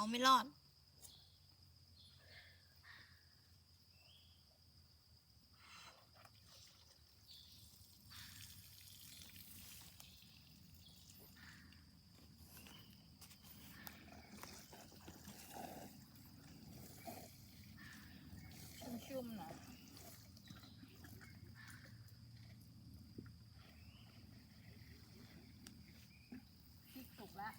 เขาไม่รอด ชุ่มๆหน่อยพริกสุกแล้ว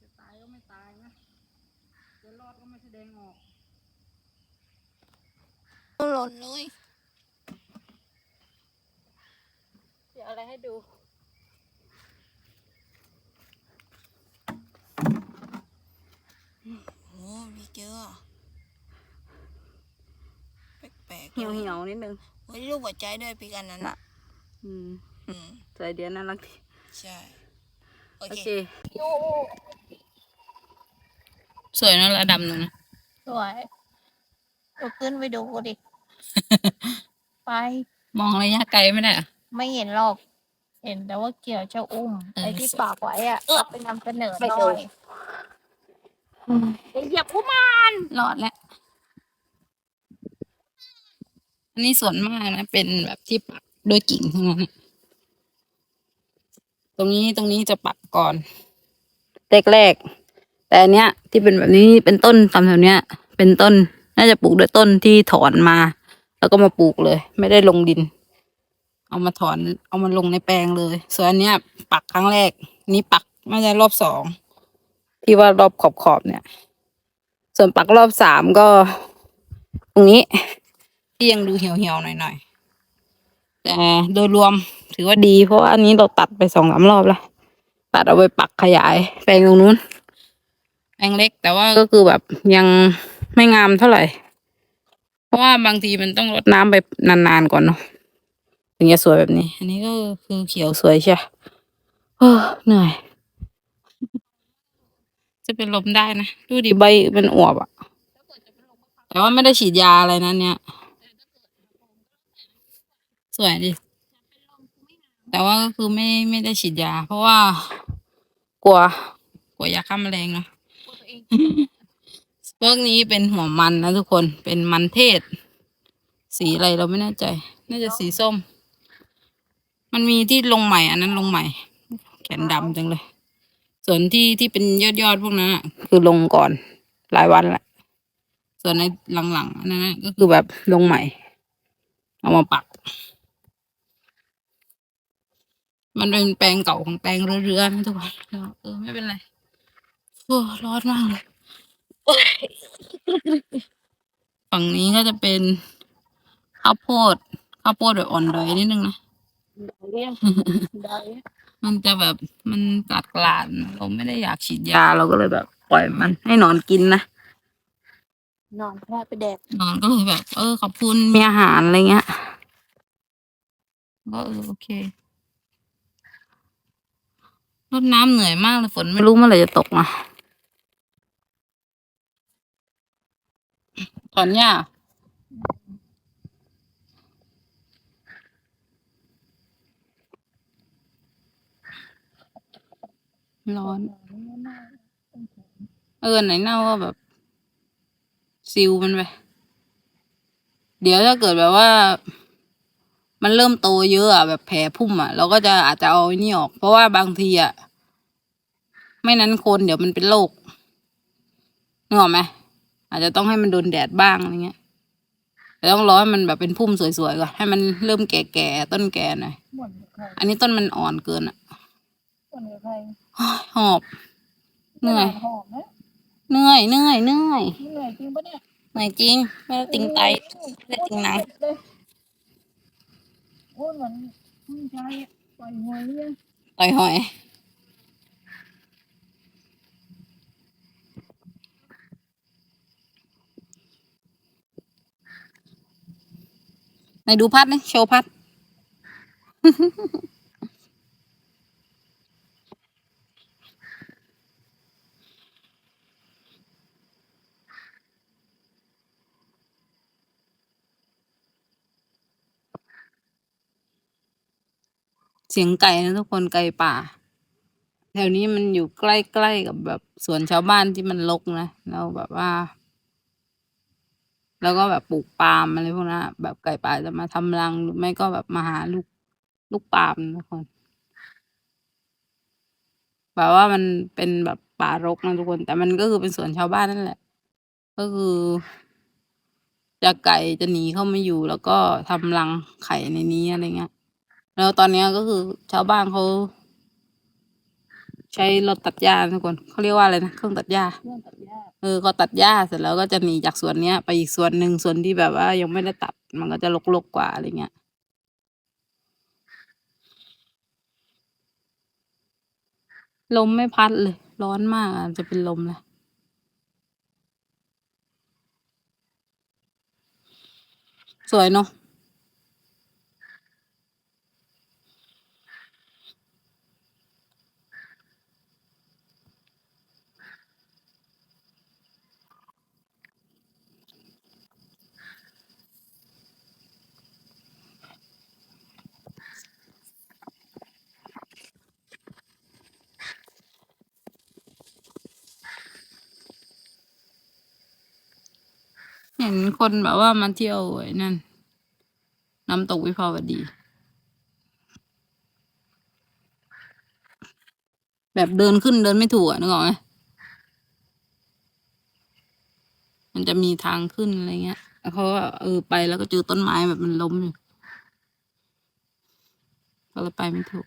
จะตายก็ไม่ตายนะ จะ รอดก็ไม่แสดงออกหล่นเลยเดี๋ยวอะไรให้ดู โอ้มีเจอแปลกๆเหี่ยวเหี่ยวๆนิดนึงเฮ้ยรูปหัวใจด้วยปีกันนั้นน่ะ อืมอืมใจเดียวน่ารักดีใช่ โอโอเค เค สวยนะระดับหนึ่งนะสวยเราขึ้นไปดูดิ ไป มองระยะไกลไม่ได้เหรอะ ไม่เห็นหรอก เห็นแต่ว่าเกี่ยวเจ้าอุ้ม เออ ไอ้ที่ปากไว้อะเอาไปนำเสนอหไปน่ดูอยเหยียบผู้มารรอดแล้ว อันนี้ส่วนมากนะ เป็นแบบที่ปักด้วยกิ่งทั้งนั้นอะตรงนี้ตรงนี้จะปักก่อน แรกๆ แต่อันเนี้ยที่เป็นแบบนี้เป็นต้นตามแถวเนี้ย เป็นต้นน่าจะปลูกด้วยต้นที่ถอนมา แล้วก็มาปลูกเลย ไม่ได้ลงดิน เอามาถอน เอามาลงในแปลงเลย ส่วนอันเนี้ย ปักครั้งแรก นี้ปักไม่ใช่รอบสองที่ว่ารอบขอบๆเนี่ย ส่วนปักรอบสามก็ ตรงนี้ ที่ยังดูเหี่ยวเหี่ยวหน่อยหน่อยแต่โดยรวมถือว่าดี เพราะว่าอันนี้เราตัดไปสองสามรอบแล้วตัดเอาไปปักขยายแปลงตรงนู้น แปลงเล็กแต่ว่าก็คือแบบยังไม่งามเท่าไหร่ เพราะว่าบางทีมันต้องรดน้ำไปนานๆก่อนเนาะถึงจะสวยแบบนี้ อันนี้ก็คือเขียวสวยใช่โอ้เหนื่อย จะเป็นลมได้นะ ดูดิดีใบมันอวบอะแต่ว่าไม่ได้ฉีดยาอะไรนะเนี่ย สวยดิ แต่ว่าก็คือไม่ไม่ได้ฉีดยา เพราะว่ากลัว กลัวยาฆ่าแมลงเนอะ พวกนี้เป็นหัวมันนะทุกคนเป็นมันเทศ สีอะไรเราไม่แน่ใจ น่าจะสีส้ม มันมีที่ลงใหม่ อันนั้นลงใหม่ แขนดำจังเลย ส่วนที่ที่เป็นยอดยอดพวกนั้นอะคือลงก่อนหลายวันละส่วนในหลังๆอันนั้นก็คือคือแบบลงใหม่ เอามาปัก มันเป็นแปลงเก่าของแปลงเรือๆนะทุกคนเออไม่เป็นไร โอ้ร้อนมากเลยโอ้ยฝั่งนี้ก็จะเป็นข้าวโพดข้าวโพดแบบอ่อนดอยนิดนึงนะมันจะแบบมันกัดกลานเราไม่ได้อยากฉีดยายาเราก็เลยแบบ ปล่อยมัน ให้หนอนกินนะนอนแค่ไปแดกนอนก็เลยแบบ เออ ขอบคุณมีอาหารอะไรเงี้ยก็เออโอเครดน้ำเหนื่อยมากเลยฝนไม่ไม่รู้เมื่อไหร่จะตกมา ถอนหญ้าร้อน เออไหนเน่าก็แบบ ซิลมันไป เดี๋ยวถ้าเกิดแบบว่า มันเริ่มโตเยอะอะแบบแผลพุ่มอะเราก็จะอาจจะเอาไอ้นี่ออก เพราะว่าบางทีอะไม่นั้นคนเดี๋ยวมันเป็นโรคนึกออกไหม อาจจะต้องให้มันโดนแดดบ้างอะไรเงี้ยแต่ต้องรอให้มันแบบเป็นพุ่มสวยๆก่อนให้มันเริ่มแก่ๆต้นแก่หน่อยหมดกับใครอันนี้ต้นมันอ่อนเกินอะหมดกับใครหอบ เหนื่อย หอมนะเหนื่อยเหนื่อยเหนื่อยเหนื่อยจริงปะเนี่ยเหนื่อยจริง ไม่ได้ติงไตไม่ได้ติงหนังโอ้ยเหมือนผู้ชายอะปล่อยหวยเนี่ยต่อยหอย ไหนดูพัดนะโชว์พัด เสียงไก่นะทุกคนไก่ป่า แถวนี้มันอยู่ใกล้ๆกับแบบสวนชาวบ้านที่มันรกนะ เราแบบว่า แล้วก็แบบปลูกปาล์มอะไรพวกนั้นแบบไก่ป่าจะมาทำรังหรือไม่ก็แบบมาหาลูกลูกปาล์มนะทุกคนแบบว่ามันเป็นแบบป่ารกนะทุกคน แต่มันก็คือเป็นสวนชาวบ้านนั่นแหละ ก็คือจะไก่จะหนีเข้ามาอยู่ แล้วก็ทำรังไข่ในนี้อะไรเงี้ยแล้วตอนนี้ก็คือชาวบ้านเขา ใช้รถตัดหญ้านะทุกคนเขาเรียกว่าอะไรนะเครื่องตัดหญ้าเครื่องตัดหญ้าเออเขาตัดหญ้าเสร็จแล้วก็จะหนีจากสวนเนี้ย ไปอีกสวนหนึ่งสวนที่แบบว่ายังไม่ได้ตัดมันก็จะรกๆกว่าอะไรเงี้ยลมไม่พัดเลย ร้อนมากอะจะเป็นลมเลยสวยเนาะ ห็นคนแบบว่ามาเที่ยวไอ้นั่นน้ำตกวิภาวดี แบบเดินขึ้นเดินไม่ถูกอะนึกออกไหมมันจะมีทางขึ้นอะไรเงี้ยเขาก็เออไปแล้วก็เจอต้นไม้แบบมันล้มอยู่ก็เลยไปไม่ถูก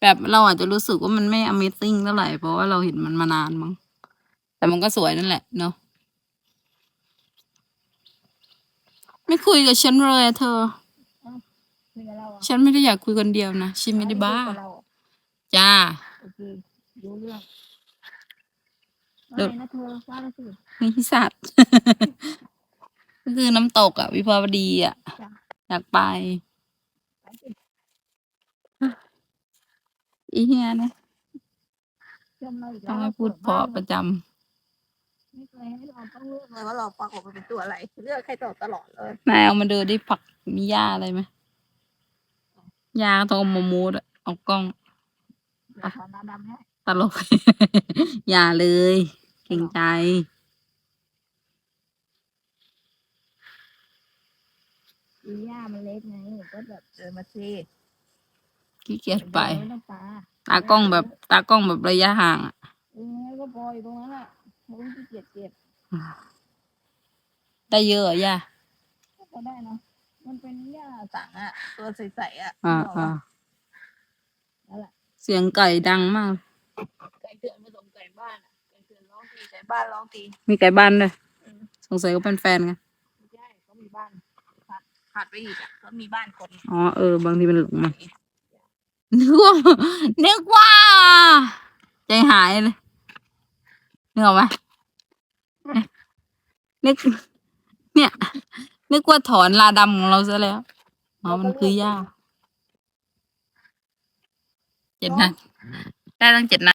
แบบเราอาจจะรู้สึกว่ามันไม่ Amazing เท่าไหร่เพราะว่าเราเห็นมันมานานมั้งแต่มันก็สวยนั่นแหละเนาะไม่คุยกับฉันเลยอะเธอ คุยกับเราอะฉันไม่ได้อยากคุยคนเดียวนะฉันไม่ได้บ้า คุยกับเราอะจ้า โอเครู้เรื่องเดี๋ยวว่าไงนะเธอว่ามาสิมีสัตว์ ก็คือน้ำตกอะวิภาวดีอะจ้ะ อยากไปไป อีเฮียนะเชื่อมเราอีกต้แล้องวให้พูดเพราะประจไม่เคยให้เราต้องเลือกเลยว่าเราปรากฏมาเป็นตัวอะไร เลือกใครตอบตลอดเลยำนายเอามาเดินได้ผักมีหญ้าอะไรไหมหญ้าต้องเอามามูดอะเอากล้องเดี๋ยวขอน้ำดำให้ตลก อย่าเลย เกรงใจอีหญ้ามันเล็กไงก็แบบเดินมาสิ ขี้เกียจไปเดินไม่ต้องปลาตากล้องแบบ ตากล้องแบบระยะห่างอะเออก็ปล่อยตรงนั้นแหละมึงขี้เกียจเก็บได้เยอะเหรอย่าก็พอได้นะมันเป็นหญ้าสังอะ ตัวใสๆอะอ่านึกออกอ่าปะนั่นแหละเสียงไก่ดังมาก ไก่เถื่อนผสมไก่บ้านอะไก่เถื่อนร้องทีไก่บ้านร้องทีมีไก่บ้านด้วยอืม สงสัยก็เป็นแฟนกันไม่ใช่เขามีบ้านผัดผัดไปอีกอะเขามีบ้านคนอ๋อเออบางทีมันหลงมา นึกว่านึกว่า ใจหายเลยนึกออกไหมนึกเนี่ย นึกว่าถอนลาดำของเราซะแล้วอ๋อมันคือหญ้าเจ็ดนัดได้ตั้งเจ็ดนัด